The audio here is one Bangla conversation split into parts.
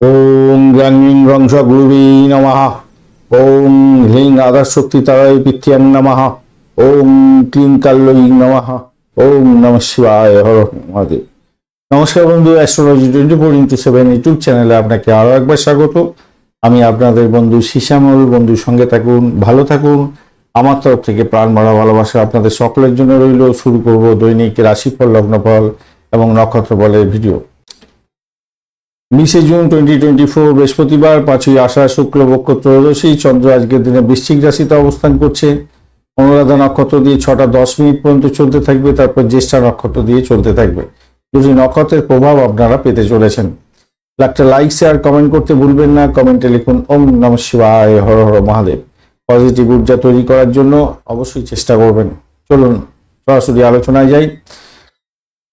ওম গ্রাঙ্গিং রংস গুরুবী নমঃ। ওম হ্লিং আধারশক্তি তারাই পিথ্যাং নমঃ। ওম ক্লিং কাল্লয়ী নমঃ। ওম নম শিবায় হর মহাদেব। নমস্কার বন্ধু, astrology twenty four into seven YouTube চ্যানেলে আপনাকে আরও একবার স্বাগত। আমি আপনাদের বন্ধু শিশামল বন্ধুর সঙ্গে থাকুন, ভালো থাকুন। আমার তরফ থেকে প্রাণ ভরা ভালোবাসা আপনাদের সকলের জন্য রইল। শুরু করব দৈনিক রাশিফল, লগ্নফল এবং নক্ষত্র বলের ভিডিও। বিশে জুন টোয়েন্টি টোয়েন্টি ফোর বৃহস্পতিবার, পাঁচই আষাঢ় শুক্লপক্ষ ত্রয়োদশী, চন্দ্র আজকের দিনে বৃশ্চিক রাশিতে অবস্থান করছে। অনুরাধা নক্ষত্র দিয়ে ছটা দশ মিনিট পর্যন্ত চলতে থাকবে, তারপর জ্যেষ্ঠা নক্ষত্র দিয়ে চলতে থাকবে। দুটি নক্ষত্রের প্রভাব আপনারা পেতে চলেছেন। একটা লাইক শেয়ার কমেন্ট করতে ভুলবেন না। কমেন্টে লিখুন, ওম নম শিবায়, হর হর মহাদেব। পজিটিভ ঊর্জা তৈরি করার জন্য অবশ্যই চেষ্টা করবেন। চলুন, সরাসরি আলোচনায় যাই।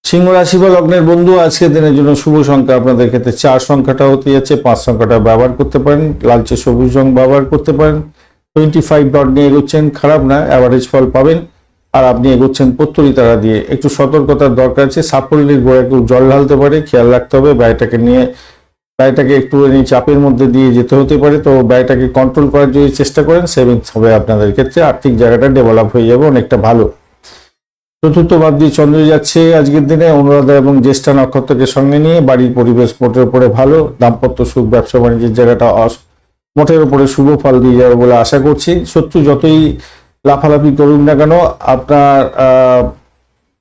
সিংহ রাশি বা লগ্নের বন্ধু, আজকের দিনের জন্য শুভ সংখ্যা আপনাদের ক্ষেত্রে চার সংখ্যাটা হতে যাচ্ছে, পাঁচ সংখ্যাটা ব্যবহার করতে পারেন, লালচে সবুজ রং ব্যবহার করতে পারেন। টোয়েন্টি ফাইভ ডট নিয়ে এগোচ্ছেন, খারাপ না অ্যাভারেজ ফল পাবেন। আর আপনি এগোচ্ছেন পত্তরি তারা দিয়ে। একটু সতর্কতার দরকার আছে সাফল্যের গোড়ায় একটু জল ঢালতে পারে, খেয়াল রাখতে হবে, ব্যয়টাকে নিয়ে, ব্যয়টাকে একটু চাপের মধ্যে দিয়ে যেতে হতে পারে। তো ব্যয়টাকে কন্ট্রোল করার যদি চেষ্টা করেন সেভিংস হবে আপনাদের ক্ষেত্রে, আর্থিক জায়গাটা ডেভেলপ হয়ে যাবে, অনেকটা ভালো। চতুর্থ ভাব দিয়ে চন্দ্র যাচ্ছে আজকের দিনে। অনুরাধা এবং জ্যেষ্ঠা নক্ষত্রকে সঙ্গে নিয়ে বাড়ির পরিবেশ মোটের উপরে ভালো, দাম্পত্য সুখ, ব্যবসা বাণিজ্যের জায়গাটা মোটের উপরে শুভ ফল দিয়ে যাবে বলে আশা করছি। শত্রু যতই লাফালাফি করুন না কেন, আপনার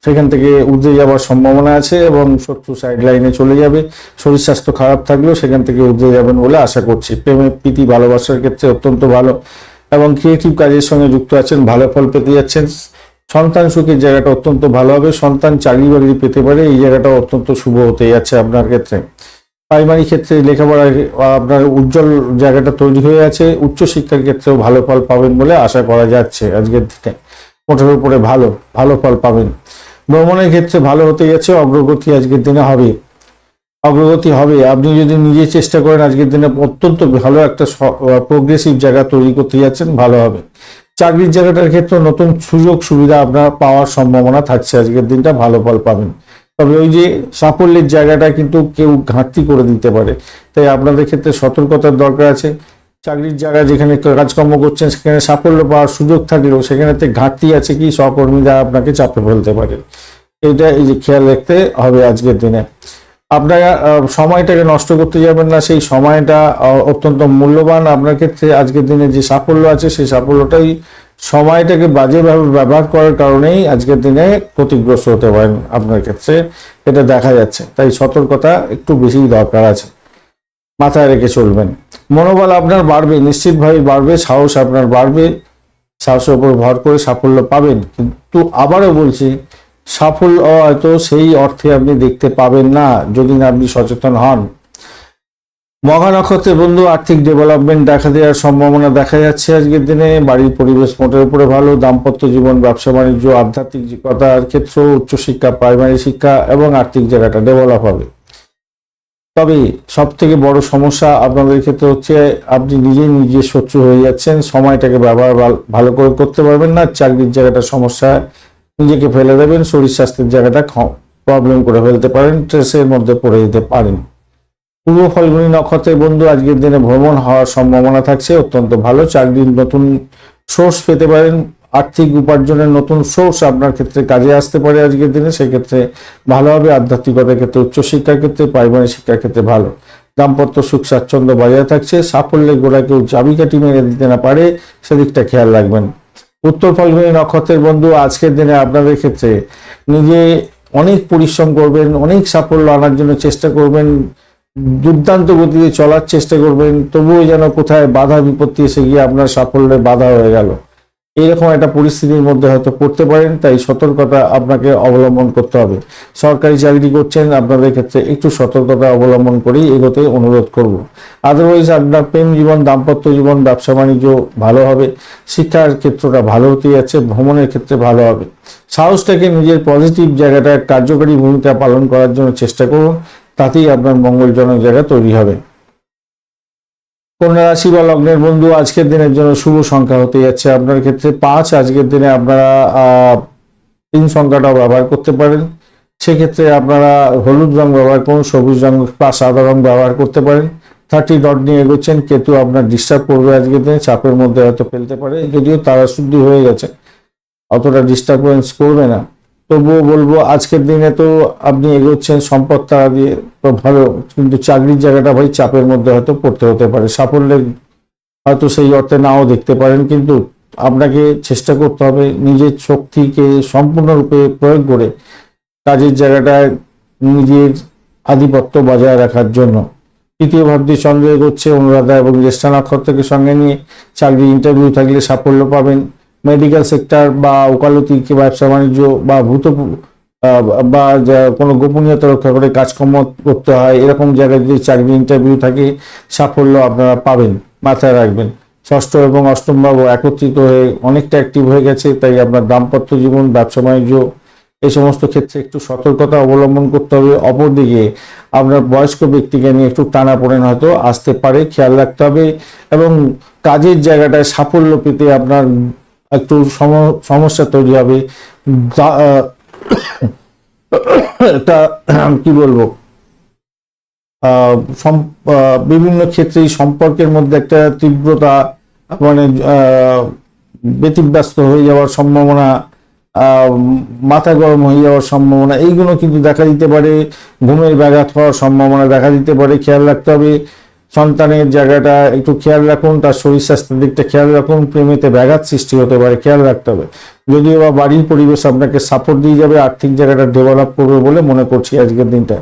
সেখান থেকে উঠে যাওয়ার সম্ভাবনা আছে এবং শত্রু সাইড লাইনে চলে যাবে। শরীর স্বাস্থ্য খারাপ থাকলেও সেখান থেকে উঠে যাবেন বলে আশা করছি। প্রেমে, প্রীতি, ভালোবাসার ক্ষেত্রে অত্যন্ত ভালো এবং ক্রিয়েটিভ কাজের সঙ্গে যুক্ত আছেন, ভালো ফল পেতে যাচ্ছেন। সন্তান সুখের জায়গাটা অত্যন্ত ভালো হবে। সন্তান চাকরি বাকরি পেতে পারে, এই জায়গাটা অত্যন্ত শুভ হতে যাচ্ছে আপনার ক্ষেত্রে। প্রাইমারি ক্ষেত্রে লেখাপড়ার আপনার উজ্জ্বল জায়গাটা তৈরি হয়ে আছে। উচ্চশিক্ষার ক্ষেত্রেও ভালো ফল পাবেন বলে আশা করা যাচ্ছে আজকের দিনে। মোটের উপরে ভালো ভালো ফল পাবেন। ভ্রমণের ক্ষেত্রে ভালো হতে যাচ্ছে, অগ্রগতি আজকের দিনে হবে। অগ্রগতি হবে। আপনি যদি নিজে চেষ্টা করেন, আজকের দিনে অত্যন্ত ভালো একটা প্রোগ্রেসিভ জায়গা তৈরি করতে যাচ্ছেন, ভালো হবে। চাকরির জায়গাটার ক্ষেত্রে নতুন সুযোগ, সুবিধা আপনার পাওয়ার সম্ভাবনা থাকছে। আজকের দিনটা ভালো ফল পাবেন। তবে ওই যে সাফল্যের জায়গাটা কিন্তু কেউ ঘাটতি করে দিতে পারে। তাই আপনাদের ক্ষেত্রে সতর্কতার দরকার আছে। চাকরির জায়গায় যেখানে কাজকর্ম করছেন, সেখানে সাফল্য পাওয়ার সুযোগ থাকলেও সেখানেতে ঘাটতি আছে কি, সহকর্মীরা আপনাকে চাপে ফেলতে পারে। এটা এই যে খেয়াল রাখতে হবে আজকের দিনে। আপনারা সময়টাকে নষ্ট করতে যাবেন না, সেই সময়টা অত্যন্ত মূল্যবান। আপনার ক্ষেত্রে আজকের দিনে যে সাফল্য আছে, সেই সাফল্যটাই সময়টাকে বাজেভাবে ব্যবহার করার কারণেই আজকের দিনে ক্ষতিগ্রস্ত হতে পারেন আপনার ক্ষেত্রে। এটা দেখা যাচ্ছে। তাই সতর্কতা একটু বেশি দরকার আছে। মাথায় রেখে চলবেন। মনোবল আপনার বাড়বে, নিশ্চিতভাবে বাড়বে, সাহস আপনার বাড়বে। সাহসের উপর ভর করে সাফল্য পাবেন। কিন্তু আবারও বলছি সাফল্য হয়তো সেই অর্থে আপনি দেখতে পাবেন না যদি না আপনি সচেতন হন। মহা নক্ষত্রের বন্ধু আর্থিক ডেভেলপমেন্ট দেখা দেওয়ার সম্ভাবনা দেখা যাচ্ছে আজকের দিনে। বাড়ির পরিবেশ মোটের উপরে ভালো, দাম্পত্য জীবন, ব্যবসা, বাণিজ্য আধ্যাত্মিকতার ক্ষেত্র উচ্চশিক্ষা প্রাইমারি শিক্ষা এবং আর্থিক জায়গাটা ডেভেলপ হবে। তবে সব থেকে বড় সমস্যা আপনাদের ক্ষেত্রে হচ্ছে, আপনি নিজেই নিজে শত্রু হয়ে যাচ্ছেন, সময়টাকে ব্যবহার ভালো করে করতে পারবেন না, চাকরির জায়গাটা সমস্যা নিজেকে ফেলে দেবেন, শরীর স্বাস্থ্যের জায়গাটা প্রবলেম করে ফেলতে পারেন স্ট্রেসের মধ্যে পড়ে যেতে পারেন। পূর্ব ফলগুনি নক্ষত্রের বন্ধু, আজকের দিনে ভ্রমণ হওয়ার সম্ভাবনা থাকছে, অত্যন্ত ভালো। চাকরির নতুন সোর্স পেতে পারেন, আর্থিক উপার্জনের নতুন সোর্স আপনার ক্ষেত্রে কাজে আসতে পারে আজকের দিনে, সেক্ষেত্রে ভালো হবে। আধ্যাত্মিকতার ক্ষেত্রে উচ্চশিক্ষার ক্ষেত্রে প্রাইমারি শিক্ষার ক্ষেত্রে ভালো। দাম্পত্য সুখ, স্বাচ্ছন্দ্য বজায় থাকছে, সাফল্যের গোড়া কেউ চাবিকাঠি মেরে দিতে না পারে, সেদিকটা খেয়াল রাখবেন। উত্তর ফাল্গুনি নক্ষত্রের বন্ধু, আজকের দিনে আপনাদের ক্ষেত্রে নিজে অনেক পরিশ্রম করবেন, অনেক সাফল্য আনার জন্য চেষ্টা করবেন, দুর্দান্ত গতিতে চলার চেষ্টা করবেন, তবুও যেন কোথায় বাধা বিপত্তি এসে গিয়ে আপনার সাফল্যে বাধা হয়ে গেল। এইরকম একটা পরিস্থিতির মধ্যে হয়তো পড়তে পারেন, তাই সতর্কতা আপনাকে অবলম্বন করতে হবে। সরকারি চাকরি করছেন, আপনাদের ক্ষেত্রে একটু সতর্কতা অবলম্বন করেই এগোতে অনুরোধ করব। আদারওয়াইজ আপনার প্রেম জীবন, দাম্পত্য জীবন, ব্যবসা বাণিজ্য ভালো হবে, শিক্ষার ক্ষেত্রটা ভালো হতে যাচ্ছে, ভ্রমণের ক্ষেত্রে ভালো হবে। সাহসটাকে নিজের পজিটিভ জায়গাটা কার্যকরী ভূমিকা পালন করার জন্য চেষ্টা করুন, তাতেই আপনার মঙ্গলজনক জায়গা তৈরি হবে। কন্যা রাশি বা লগ্নের বন্ধু, আজকের দিনের জন্য শুভ সংখ্যা হতে যাচ্ছে। আপনার ক্ষেত্রে পাঁচ, আজকের দিনে আপনারা তিন সংখ্যাটাও ব্যবহার করতে পারেন। সেক্ষেত্রে আপনারা হলুদ রং ব্যবহার করুন, সবুজ রং বা সাদা রং ব্যবহার করতে পারেন। থার্টি ডট নিয়ে এগোচ্ছেন, কেতু আপনার ডিস্টার্ব করবে আজকের দিনে, চাপের মধ্যে হয়তো ফেলতে পারে। যদিও তারা শুদ্ধি হয়ে গেছে, অতটা ডিস্টারবেন্স করবে না। তবুও বলব, আজকের দিনে তো আপনি এগোচ্ছেন সম্পদ তারা দিয়ে, তো ভালো, কিন্তু চাকরির জায়গাটা ভাই চাপের মধ্যে হয়তো পড়তে হতে পারে। সাফল্যের হয়তো সেই অর্থে নাও দেখতে পারেন, কিন্তু আপনাকে চেষ্টা করতে হবে নিজের শক্তিকে সম্পূর্ণরূপে প্রয়োগ করে কাজের জায়গাটায় নিজের আধিপত্য বজায় রাখার জন্য। তৃতীয় ভাবটি চন্দ্র এগোচ্ছে অনুরাধা এবং জ্যেষ্ঠা নক্ষত্রকে সঙ্গে নিয়ে চাকরি ইন্টারভিউ থাকলে সাফল্য পাবেন। মেডিকেল সেক্টর বা ওকালতি ব্যবসা বাণিজ্য বা ভূত বা কোনো গোপনীয়তা রক্ষা করে কাজকর্ম করতে হয়, এরকম জায়গায় যদি চাকরি ইন্টারভিউ থাকে, সাফল্য আপনারা পাবেন, মাথায় রাখবেন। ষষ্ঠ এবং অষ্টম ভাব একত্রিত হয়ে অনেকটা অ্যাক্টিভ হয়ে গেছে, তাই আপনার দাম্পত্য জীবন, ব্যবসা বাণিজ্য, এই সমস্ত ক্ষেত্রে একটু সতর্কতা অবলম্বন করতে হবে। অপরদিকে, আপনার বয়স্ক ব্যক্তিকে নিয়ে একটু টানাপোড়েন হয়তো আসতে পারে, খেয়াল রাখতে হবে এবং কাজের জায়গাটায় সাফল্য পেতে আপনার একটু সম- সমস্যা তৈরি হবে। একটা, কি বলব? বিভিন্ন ক্ষেত্রেই সম্পর্কের মধ্যে একটা তীব্রতা মানে ব্যতিব্যস্ত হয়ে যাওয়ার সম্ভাবনা মাথা গরম হয়ে যাওয়ার সম্ভাবনা, এইগুলো কিন্তু দেখা দিতে পারে। ঘুমের ব্যাঘাত হওয়ার সম্ভাবনা দেখা দিতে পারে। খেয়াল রাখতে হবে। সন্তানের জায়গাটা একটু খেয়াল রাখুন, তার শরীর স্বাস্থ্যের দিকটা খেয়াল রাখুন, প্রেমেতে ব্যাঘাত সৃষ্টি হতে পারে, খেয়াল রাখতে হবে। যদিও বা বাড়ির পরিবেশ আপনাকে সাপোর্ট দিয়ে যাবে, আর্থিক জায়গাটা ডেভেলপ করবে বলে মনে করছি আজকের দিনটা।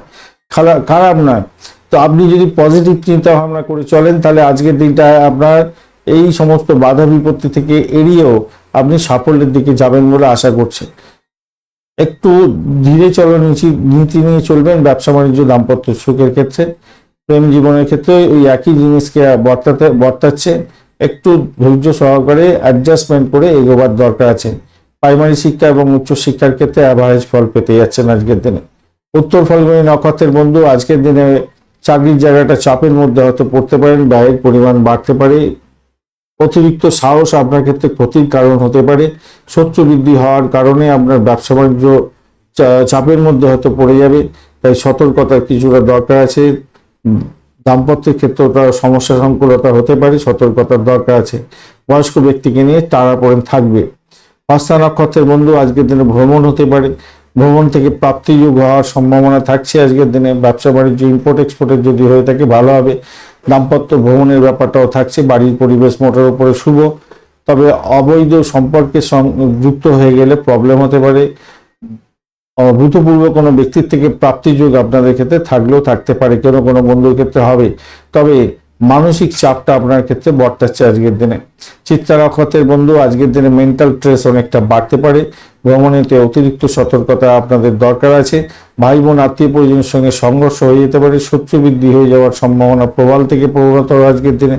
খারাপ নয় তো আপনি যদি পজিটিভ চিন্তা ভাবনা করে চলেন, তাহলে আজকের দিনটা আপনার এই সমস্ত বাধা বিপত্তি থেকে এড়িয়েও আপনি সাফল্যের দিকে যাবেন বলে আশা করছি। একটু ধীরে চলন নীতি নিয়ে চলবেন ব্যবসা বাণিজ্য দাম্পত্য সুখের ক্ষেত্রে। প্রেম জীবনের ক্ষেত্রে ওই একই জিনিসকে বর্তাতে, বর্তাচ্ছে। একটু ধৈর্য সহকারে অ্যাডজাস্টমেন্ট করে এগোবার দরকার আছে। প্রাইমারি শিক্ষা এবং উচ্চ শিক্ষার ক্ষেত্রে অ্যাভারেজ ফল পেতে যাচ্ছেন আজকের দিনে। উত্তর ফলগুনি নক্ষত্রের বন্ধু, আজকের দিনে চাকরির জায়গাটা চাপের মধ্যে হয়তো পড়তে পারেন, ব্যয়ের পরিমাণ বাড়তে পারে। অতিরিক্ত সাহস আপনার ক্ষেত্রে ক্ষতির কারণ হতে পারে। শত্রু বৃদ্ধি হওয়ার কারণে আপনার ব্যবসা বাণিজ্য চাপের মধ্যে হয়তো পড়ে যাবে। তাই সতর্কতার কিছুটা দরকার আছে। দাম্পত্যের ক্ষেত্রেও তার সমস্যা সংকুলতা হতে পারে, সতর্কতার দরকার আছে। বয়স্ক ব্যক্তিকে নিয়ে তারা পড়েন থাকবে। পাঁচটা নক্ষত্রের বন্ধু আজকের দিনে ভ্রমণ হতে পারে। ভ্রমণ থেকে প্রাপ্তিযোগ হওয়ার সম্ভাবনা থাকছে আজকের দিনে। ব্যবসা বাণিজ্য ইম্পোর্ট এক্সপোর্টের যদি হয়ে থাকে, ভালো হবে। দাম্পত্য ভ্রমণের ব্যাপারটাও থাকছে। বাড়ির পরিবেশ মোটের উপরে শুভ। তবে অবৈধ সম্পর্কে যুক্ত হয়ে গেলে প্রবলেম হতে পারে। অভূতপূর্ব কোনো ব্যক্তির থেকে প্রাপ্তিযোগ আপনাদের ক্ষেত্রে থাকলেও থাকতে পারে, কেন কোনো বন্ধুর ক্ষেত্রে হবে। তবে মানসিক চাপটা আপনার ক্ষেত্রে বর্তাচ্ছে আজকের দিনে। চিত্রা নক্ষত্রের বন্ধু, আজকের দিনে মেন্টাল স্ট্রেস অনেকটা বাড়তে পারে। ভ্রমণেতে অতিরিক্ত সতর্কতা আপনাদের দরকার আছে। ভাই বোন আত্মীয় পরিজনের সঙ্গে সংঘর্ষ হয়ে যেতে পারে, শত্রু বৃদ্ধি হয়ে যাওয়ার সম্ভাবনা প্রবল থেকে প্রবণতর আজকের দিনে।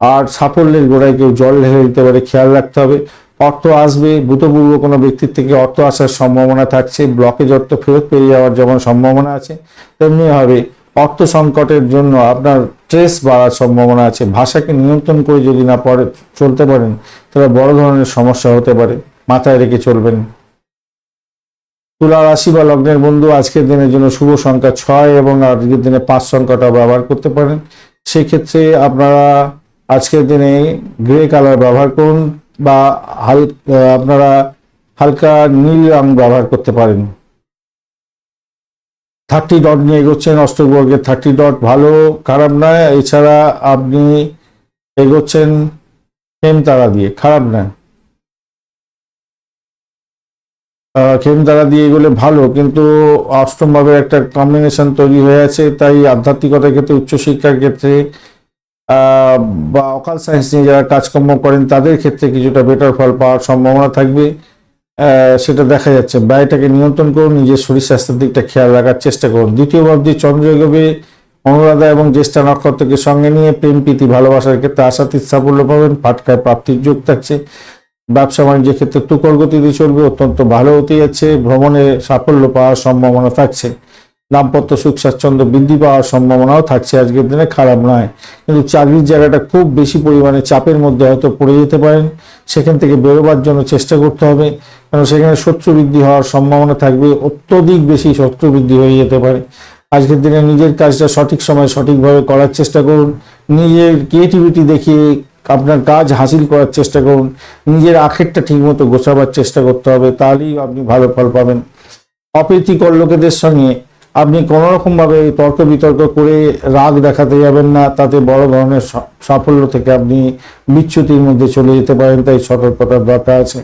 আর সাফল্যের গোড়ায় কেউ জল ঢেলে দিতে পারে, খেয়াল রাখতে হবে। অর্থ আসবে, ভূতপূর্ব কোনো ব্যক্তির থেকে অর্থ আসার সম্ভাবনা থাকছে ব্লকেজ অর্থ ফেরত পেয়ে যাওয়ার যেমন সম্ভাবনা আছে, তেমনি হবে অর্থ সংকটের জন্য আপনার স্ট্রেস বাড়ার সম্ভাবনা আছে। ভাষাকে নিয়ন্ত্রণ করে যদি না পড়ে, চলতে পারেন তাহলে বড় ধরনের সমস্যা হতে পারে, মাথায় রেখে চলবেন। তুলা রাশি বা লগ্নের বন্ধু, আজকের দিনের জন্য শুভ সংখ্যা ছয় এবং আজকের দিনে পাঁচ সংখ্যাটা ব্যবহার করতে পারেন। সেক্ষেত্রে আপনারা আজকের দিনে গ্রে কালার ব্যবহার করুন। বা হাল আপনারা হালকা নীল রং ব্যবহার করতে পারেন। থার্টি ডট নিয়ে এগোচ্ছেন অষ্টবর্গের থার্টি ডট, ভালো, খারাপ নয়। এছাড়া আপনি এগোচ্ছেন হেম তারা দিয়ে, খারাপ নয়। খেম তারা দিয়ে এগুলো ভালো, কিন্তু অষ্টমভাবে একটা কম্বিনেশন তৈরি হয়ে আছে, তাই আধ্যাত্মিকতার ক্ষেত্রে, উচ্চশিক্ষার ক্ষেত্রে বা অকাল সায়েন্স নিয়ে যারা কাজকর্ম করেন, তাদের ক্ষেত্রে কিছুটা বেটার ফল পাওয়ার সম্ভাবনা থাকবে। সেটা দেখা যাচ্ছে। ব্যয়টাকে নিয়ন্ত্রণ করুন, নিজের শরীর স্বাস্থ্যের দিকটা খেয়াল রাখার চেষ্টা করুন। দ্বিতীয় ভাবদি চন্দ্র এগোবে অনুরাধা এবং জ্যেষ্ঠা নক্ষত্রকে সঙ্গে নিয়ে প্রেম, প্রীতি, ভালোবাসার ক্ষেত্রে আশাতীত সাফল্য পাবেন। ফাটকায় প্রাপ্তির যোগ থাকছে। ব্যবসা বাণিজ্যের ক্ষেত্রে তুকর গতিতে চলবে। অত্যন্ত ভালো হতে যাচ্ছে ভ্রমণে সাফল্য পাওয়ার সম্ভাবনা থাকছে। দাম্পত্য সুখ, স্বাচ্ছন্দ্য বৃদ্ধি পাওয়ার সম্ভাবনাও থাকছে আজকের দিনে, খারাপ নয়। কিন্তু চাকরির জায়গাটা খুব বেশি পরিমাণে চাপের মধ্যে হয়তো পড়ে যেতে পারেন। সেখান থেকে বেরোবার জন্য চেষ্টা করতে হবে। কারণ সেখানে শত্রু বৃদ্ধি হওয়ার সম্ভাবনা থাকবে, অত্যধিক বেশি শত্রু বৃদ্ধি হয়ে যেতে পারে। আজকের দিনে নিজের কাজটা সঠিক সময় সঠিকভাবে করার চেষ্টা করুন। নিজের ক্রিয়েটিভিটি দেখিয়ে আপনার কাজ হাসিল করার চেষ্টা করুন। নিজের আখেরটা ঠিকমতো গোছাবার চেষ্টা করতে হবে, তাহলেই আপনি ভালো ফল পাবেন। অপ্রীতিকর লোকেদের সঙ্গে আপনি কোনো রকম ভাবে তর্ক বিতর্ক করে রাগ দেখাতে যাবেন না, তাতে বড় ধরনের সাফল্য থেকে আপনি বিচ্যুতির মধ্যে চলে যেতে পারেন, তাই সতর্কতার দরকার আছে।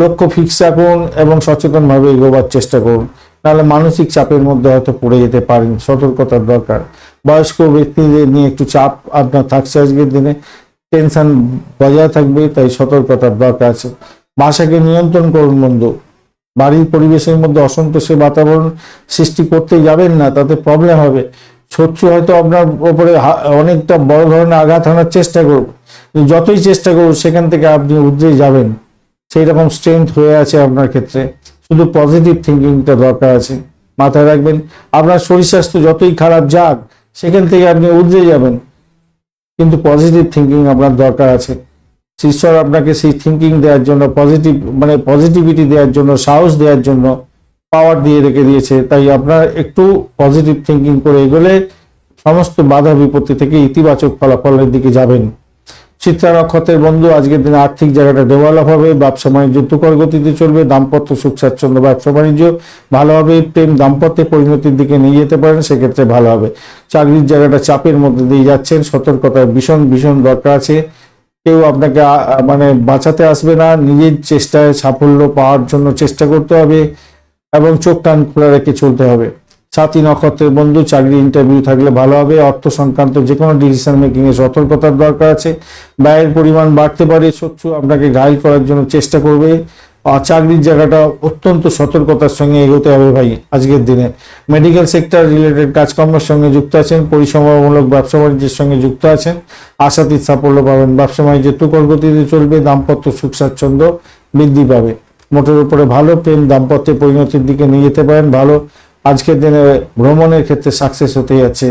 লক্ষ্য ফিক্স রাখুন এবং সচেতনভাবে এগোবার চেষ্টা করুন। নাহলে মানসিক চাপের মধ্যে হয়তো পড়ে যেতে পারেন, সতর্কতার দরকার। বয়স্ক ব্যক্তিদের নিয়ে একটু চাপ আপনার থাকছে আজকের দিনে, টেনশন বজায় থাকবে, তাই সতর্কতার দরকার আছে। ভাষাকে নিয়ন্ত্রণ করুন বন্ধু। বাড়ির পরিবেশের মধ্যে অসন্তোষের বাতাবরণ সৃষ্টি করতে যাবেন না, তাতে প্রবলেম হবে। শত্রু হয়তো আপনার ওপরে অনেকটা বড় ধরনের আঘাত হানার চেষ্টা করুক। যতই চেষ্টা করুক, সেখান থেকে আপনি উদ্রে যাবেন। সেই রকম স্ট্রেংথ হয়ে আছে আপনার ক্ষেত্রে। শুধু পজিটিভ থিঙ্কিংটা দরকার আছে। মাথায় রাখবেন, আপনার শরীর স্বাস্থ্য যতই খারাপ যাক, সেখান থেকে আপনি উদ্রে যাবেন। কিন্তু পজিটিভ থিঙ্কিং আপনার দরকার আছে। ঈশ্বর আপনাকে সেই থিঙ্কিং দেওয়ার জন্য পজিটিভ মানে পজিটিভিটি দেওয়ার জন্য, সাহস দেওয়ার জন্য পাওয়ার দিয়ে রেখে দিয়েছে। তাই আপনার একটু পজিটিভ থিঙ্কিং করে এগোলে সমস্ত বাধা বিপত্তি থেকে ইতিবাচক ফলাফলের দিকে যাবেন। চিত্রা নক্ষত্রের বন্ধু, আজকের দিনে আর্থিক জায়গাটা ডেভেলপ হবে ব্যবসা বাণিজ্য তুকর গতিতে চলবে, দাম্পত্য সুখ স্বাচ্ছন্দ্য ব্যবসা বাণিজ্য ভালোভাবে প্রেম দাম্পত্যে পরিণতির দিকে নিয়ে যেতে পারেন, সেক্ষেত্রে ভালো হবে। চাকরির জায়গাটা চাপের মধ্যে দিয়ে যাচ্ছেন, সতর্কতার ভীষণ ভীষণ দরকার আছে। কেউ আপনাকে মানে বাঁচাতে আসবে না, নিজের চেষ্টায় সাফল্য পাওয়ার জন্য চেষ্টা করতে হবে এবং চোখ টান খোলা রেখে চলতে হবে। সাতই নক্ষত্রের বন্ধু, চাকরি ইন্টারভিউ থাকলে ভালো হবে। অর্থ সংক্রান্ত যে কোনো ডিসিশন মেকিং এ সতর্কতার দরকার আছে। ব্যয়ের পরিমাণ বাড়তে পারে, শত্রু আপনাকে গাইড করার জন্য চেষ্টা করবে। চাকরির জায়গাটা অত্যন্ত সতর্কতার সঙ্গে এগোতে হবে ভাই আজকের দিনে। মেডিকেল সেক্টর রিলেটেড কাজকর্মের সঙ্গে যুক্ত আছেন, পরিষেবামূলক ব্যবসা বাণিজ্যের সঙ্গে যুক্ত আছেন। আশাতীত সাফল্য পাবেন। ব্যবসা বাণিজ্যের তুকর গতিতে চলবে, দাম্পত্য সুখ স্বাচ্ছন্দ্য বৃদ্ধি পাবে। মোটের উপরে ভালো প্রেম দাম্পত্যে পরিণতির দিকে নিয়ে যেতে পারেন, ভালো। আজকের দিনে ভ্রমণের ক্ষেত্রে সাকসেস হতে যাচ্ছে।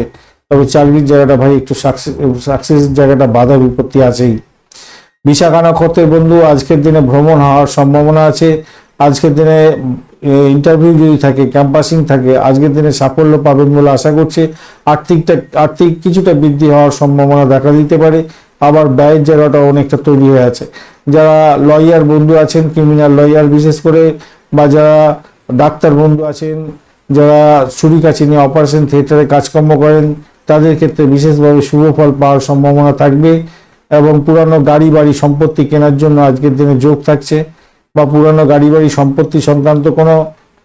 তবে চাকরির জায়গাটা ভাই একটু সাকসেস সাকসেসের জায়গাটা বাধা বিপত্তি আছেই। বিশাখা নক্ষত্রের বন্ধু, আজকের দিনে ভ্রমণ হওয়ার সম্ভাবনা আছে। আজকের দিনে ইন্টারভিউ যদি থাকে ক্যাম্পাসিং থাকে, আজকের দিনে সাফল্য পাবেন বলে আশা করছে। আর্থিকটা, আর্থিক কিছুটা বৃদ্ধি হওয়ার সম্ভাবনা দেখা দিতে পারে। আবার ব্যয়ের জায়গাটা অনেকটা তৈরি হয়ে আছে। যারা লয়ার বন্ধু আছেন ক্রিমিনাল লয়ার বিশেষ করে, বা যারা ডাক্তার বন্ধু আছেন, যারা ছুরি কাছে নিয়ে অপারেশন থিয়েটারে কাজকর্ম করেন, তাদের ক্ষেত্রে বিশেষভাবে শুভ ফল পাওয়ার সম্ভাবনা থাকবে। এবং পুরানো গাড়ি বাড়ি সম্পত্তি কেনার জন্য আজকের দিনে যোগ থাকছে বা পুরানো গাড়ি বাড়ি সম্পত্তি সংক্রান্ত কোনো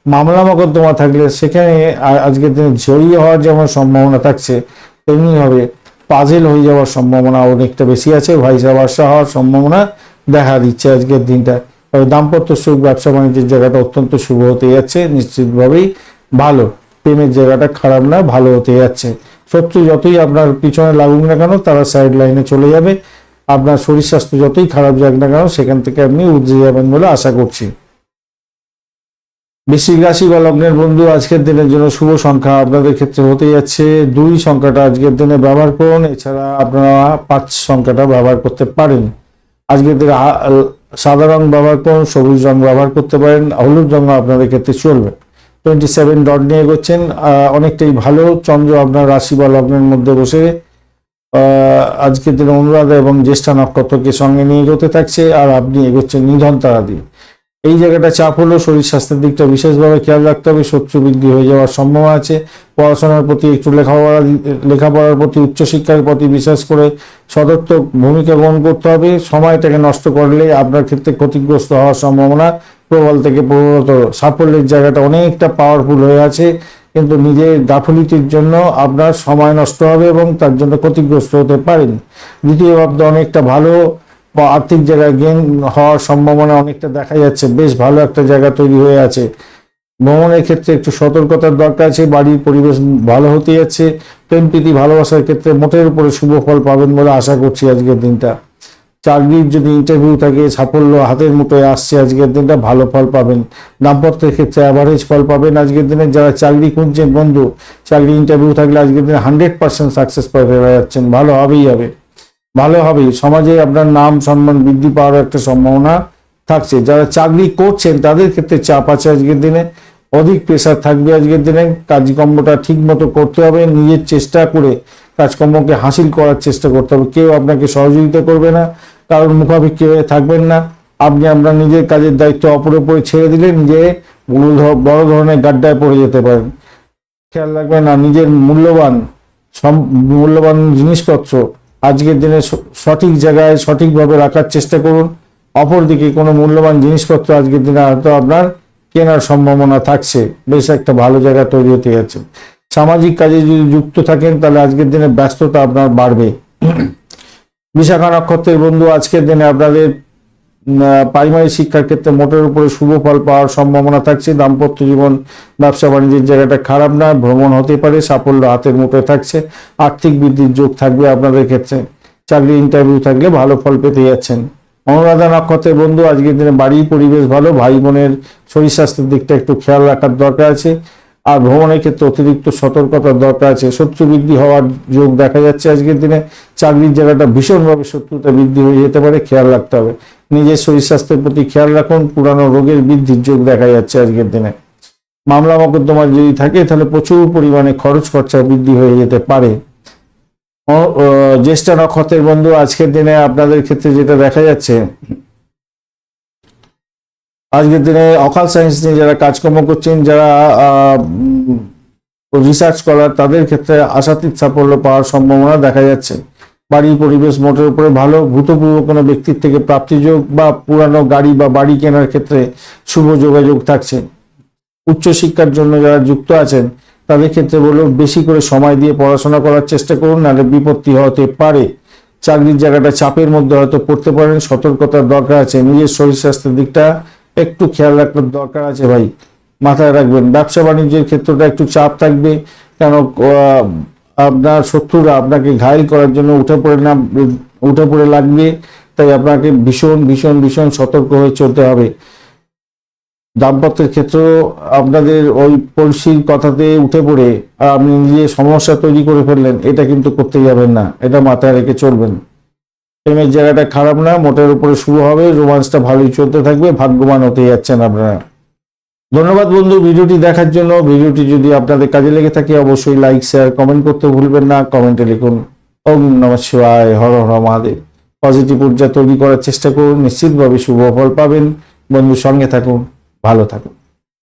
মামলা মোকদ্দমা থাকলে সেখানে আজকের দিনে জড়িয়ে হওয়ার যেমন সম্ভাবনা থাকছে তেমনি হবে পাজেল হয়ে যাওয়ার সম্ভাবনা অনেকটা বেশি আছে, ভাইসা ভার্সা হওয়ার সম্ভাবনা দেখা দিচ্ছে আজকের দিনটা। তবে দাম্পত্য সুখ, ব্যবসা বাণিজ্যের জায়গাটা অত্যন্ত শুভ হতে যাচ্ছে, নিশ্চিতভাবেই ভালো। প্রেমের জায়গাটা খারাপ না, ভালো হতে যাচ্ছে। শত্রু যতই আপনার পিছনে লাগুক না কেন, তারা সাইড লাইনে চলে যাবে। আপনার শরীর স্বাস্থ্য যতই খারাপ যাক না কেন, সেখান থেকে আপনি উদ্রে যাবেন বলে আশা করছি। বৃশ্চিক রাশি বা লগ্নের বন্ধু, আজকের দিনের জন্য শুভ সংখ্যা আপনাদের ক্ষেত্রে হতে যাচ্ছে। দুই সংখ্যাটা আজকের দিনে ব্যবহার করুন, এছাড়া আপনারা পাঁচ সংখ্যাটা ব্যবহার করতে পারেন। আজকের দিনে সাদা রং ব্যবহার করুন, সবুজ রং ব্যবহার করতে পারেন, হলুদ রং আপনাদের ক্ষেত্রে চলবে। টোয়েন্টি সেভেন ডট নিয়ে এগোচ্ছেন। অনেকটাই ভালো। চন্দ্র আপনার রাশি বা লগ্নের মধ্যে বসে আজকের দিনে অনুরাধা এবং জ্যেষ্ঠা নক্ষত্রকে সঙ্গে নিয়ে এগোতে থাকছে আর আপনি এগোচ্ছেন নিধন তারা দিয়ে এই জায়গাটা চাপ হলো শরীর স্বাস্থ্যের দিকটা বিশেষভাবে খেয়াল রাখতে হবে। শত্রু বৃদ্ধি হয়ে যাওয়ার সম্ভাবনা আছে। পড়াশোনার প্রতি একটু লেখাপড়া, লেখাপড়ার প্রতি উচ্চশিক্ষার প্রতি বিশেষ করে সদর্থক ভূমিকা গ্রহণ করতে হবে। সময়টাকে নষ্ট করলে আপনার ক্ষেত্রে ক্ষতিগ্রস্ত হওয়ার সম্ভাবনা প্রবল থেকে প্রবলতর সাফল্যের জায়গাটা অনেকটা পাওয়ারফুল হয়ে আছে, কিন্তু নিজের গাফলিটির জন্য আপনার সময় নষ্ট হবে এবং তার জন্য ক্ষতিগ্রস্ত হতে পারেন। দ্বিতীয় ভাবতে অনেকটা ভালো, বা আর্থিক জায়গায় গেন হওয়ার সম্ভাবনা অনেকটা দেখা যাচ্ছে। বেশ ভালো একটা জায়গা তৈরি হয়ে আছে। ভ্রমণের ক্ষেত্রে একটু সতর্কতার দরকার আছে, বাড়ির পরিবেশ ভালো হতে যাচ্ছে প্রেম প্রীতি ভালোবাসার ক্ষেত্রে মোটের উপরে শুভ ফল পাবেন বলে আশা করছি আজকের দিনটা। চাকরির যদি ইন্টারভিউ থাকে, সাফল্য হাতের মুঠোয় আসছে আজকের দিনটা, ভালো ফল পাবেন। দাম্পত্যের ক্ষেত্রে অ্যাভারেজ ফল পাবেন। আজকের দিনে যারা চাকরি খুঁজছেন, বন্ধু, চাকরি ইন্টারভিউ থাকলে আজকের দিনে হান্ড্রেড পার্সেন্ট সাকসেস পেয়ে যাচ্ছেন। ভালো হবেই হবে। ভালো হবে সমাজে আপনার নাম, সম্মান বৃদ্ধি পাওয়ার একটা সম্ভাবনা থাকছে। যারা চাকরি করছেন, তাদের ক্ষেত্রে চাপ আছে আজকের দিনে। অধিক প্রেশার থাকবে আজকের দিনে। কাজকর্মটা ঠিক মতো করতে হবে। নিজের চেষ্টা করে কাজকর্মকে হাসিল করার চেষ্টা করতে হবে। কেউ আপনাকে সহযোগিতা করবে না। কারণ মুখাপেক্ষি থাকবেন না। আপনি আপনার নিজের কাজের দায়িত্ব অপরের উপরে ছেড়ে দিলেন যে বড় ধরনের গাড্ডায় পড়ে যেতে পারেন। খেয়াল রাখবেন না নিজের মূল্যবান মূল্যবান জিনিসপত্র আজকের দিনে সঠিক জায়গায় সঠিকভাবে রাখার চেষ্টা করুন। অপরদিকে কোনো মূল্যবান জিনিসপত্র আজকের দিনে হয়তো আপনার কেনার সম্ভাবনা থাকছে। বেশ একটা ভালো জায়গা তৈরি হতে যাচ্ছে। সামাজিক কাজে যদি যুক্ত থাকেন তাহলে আজকের দিনে ব্যস্ততা আপনার বাড়বে। বিশাখা নক্ষত্রের বন্ধু, আজকের দিনে আপনাদের প্রাইমারি শিক্ষার ক্ষেত্রে মোটের উপরে শুভ ফল পাওয়ার সম্ভাবনা থাকছে। দাম্পত্য জীবন, ব্যবসা বাণিজ্যের জায়গাটা খারাপ না, ভ্রমণ হতে পারে, সাফল্য হাতের মুঠোয় থাকছে, আর্থিক বৃদ্ধির যোগ থাকবে আপনাদের ক্ষেত্রে, চাকরি ইন্টারভিউ থাকলে ভালো ফল পেতে যাচ্ছেন। অনুরাধা নক্ষত্রের বন্ধু, আজকের দিনে বাড়ির পরিবেশ ভালো, ভাই বোনের শরীর স্বাস্থ্যের দিকটা একটু খেয়াল রাখার দরকার আছে। আর ভ্রমণের ক্ষেত্রে অতিরিক্ত সতর্কতার দরকার আছে। শত্রু বৃদ্ধি হওয়ার যোগ দেখা যাচ্ছে আজকের দিনে। চাকরির জায়গাটা ভীষণভাবে শত্রুতা বৃদ্ধি হয়ে যেতে পারে, খেয়াল রাখতে হবে। নিজের শরীর স্বাস্থ্যের প্রতি খেয়াল রাখুন, পুরানো রোগের বৃদ্ধির যোগ দেখা যাচ্ছে আজকের দিনে। মামলা মকদ্দমা যদি থাকে, তাহলে প্রচুর পরিমাণে খরচ খরচা বৃদ্ধি হয়ে যেতে পারে। জ্যেষ্ঠ নক্ষত্রের বন্ধু, আজকের দিনে আপনাদের ক্ষেত্রে যেটা দেখা যাচ্ছে আজকের দিনে অকাল সায়েন্স নিয়ে যারা কাজকর্ম করছেন, যারা রিসার্চ করার, তাদের ক্ষেত্রে আশাতীত সাফল্য পাওয়ার সম্ভাবনা দেখা যাচ্ছে। বাড়ির পরিবেশ মোটের উপরে ভালো, ভূতপূর্ব কোনো ব্যক্তির থেকে প্রাপ্তিযোগ বা পুরানো গাড়ি বা বাড়ি কেনার ক্ষেত্রে শুভ যোগাযোগ থাকছে। উচ্চশিক্ষার জন্য যারা যুক্ত আছেন, তাদের ক্ষেত্রে বলব বেশি করে সময় দিয়ে পড়াশোনা করার চেষ্টা করুন, নাহলে বিপত্তি হতে পারে। চাকরির জায়গাটা চাপের মধ্যে হয়তো পড়তে পারেন, সতর্কতার দরকার আছে। নিজের শরীর স্বাস্থ্যের দিকটা একটু খেয়াল রাখার দরকার আছে ভাই। মাথায় রাখবেন, ব্যবসা বাণিজ্যের ক্ষেত্রটা একটু চাপ থাকবে। কেন আপনার শত্রুরা আপনাকে ঘায়ল করার জন্য উঠে পড়ে না, উঠে পড়ে লাগবে। তাই আপনাকে ভীষণ ভীষণ ভীষণ সতর্ক হয়ে চলতে হবে। দাম্পত্যের ক্ষেত্রেও আপনাদের ওই পড়শির কথাতে উঠে পড়ে আর আপনি নিজে সমস্যা তৈরি করে ফেললেন, এটা কিন্তু করতে যাবেন না, এটা মাথায় রেখে চলবেন। প্রেমের জায়গাটা খারাপ না, মোটের উপরে শুরু হবে, রোমান্সটা ভালোই চলতে থাকবে, ভাগ্যবান হতে যাচ্ছেন আপনারা। ধন্যবাদ বন্ধু ভিডিওটি দেখার জন্য। ভিডিওটি যদি আপনাদের কাজে লেগে থাকে, অবশ্যই লাইক শেয়ার কমেন্ট করতে ভুলবেন না। কমেন্টে লিখুন, ওম নমঃ শিবায়, হর হর মহাদেব। পজিটিভ ঊর্জা তৈরি করার চেষ্টা করুন, নিশ্চিতভাবে শুভ ফল পাবেন। বন্ধুর সঙ্গে থাকুন, ভালো থাকুন।